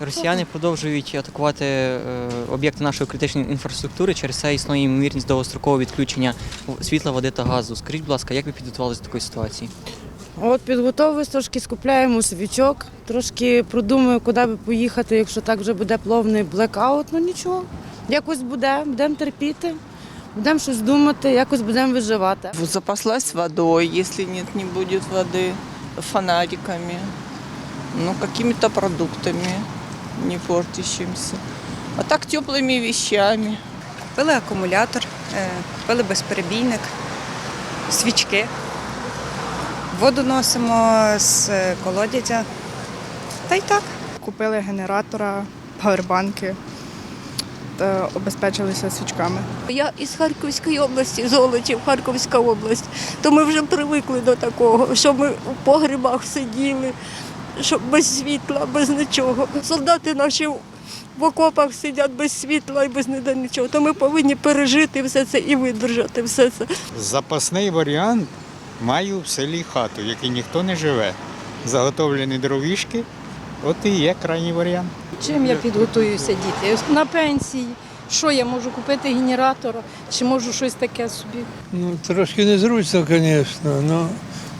Росіяни продовжують атакувати е, об'єкти нашої критичної інфраструктури. Через це існує ймовірність довгострокового відключення світла, води та газу. Скажіть, будь ласка, як ви підготувалися до такої ситуації? От підготовились, трошки скупляємо свічок, трошки продумаю, куди би поїхати, якщо так вже буде пловний блекаут. Ну нічого. Якось буде, будемо терпіти, будемо щось думати, якось будемо виживати. Запаслась водой, если нет, не будет воды, фонариками, ну, какими-то продуктами не портящимися. А так теплыми вещами. Купили акумулятор, е, купили безперебійник, свічки. Воду носимо з колодязя. Та й так. Купили генератора, павербанки та обезпечилися свічками. Я із Харківської області, Золочів, Харківська область. То ми вже привикли до такого, що ми у погребах сиділи, що без світла, без нічого. Солдати наші в окопах сидять без світла і без ніде нічого. То ми повинні пережити все це і видержати все це. Запасний варіант маю в селі хату, в якій ніхто не живе. Заготовлені дровішки, от і є крайній варіант. Чим я підготуюся діти? На пенсії. Що я можу купити генератора, чи можу щось таке собі? Ну, трошки незручно, звісно, але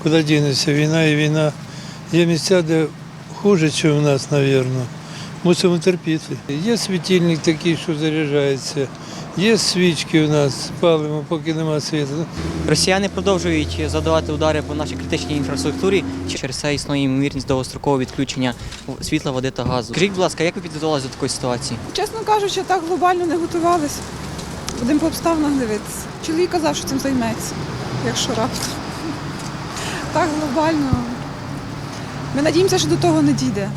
куди дінеться, війна і війна. Є місця, де хуже, ніж у нас, мабуть. Мусимо терпіти. Є світильник такий, що заряджається, є свічки у нас, палимо, поки нема світу. Росіяни продовжують завдавати удари по нашій критичній інфраструктурі. Через це існує ймовірність довгострокового відключення світла, води та газу. Скажіть, будь ласка, як ви підготувалися до такої ситуації? Чесно кажучи, так глобально не готувалися. Будемо по обставинах дивитися. Чоловік казав, що цим займеться, якщо раптом. Так глобально. Ми надіємося, що до того не дійде.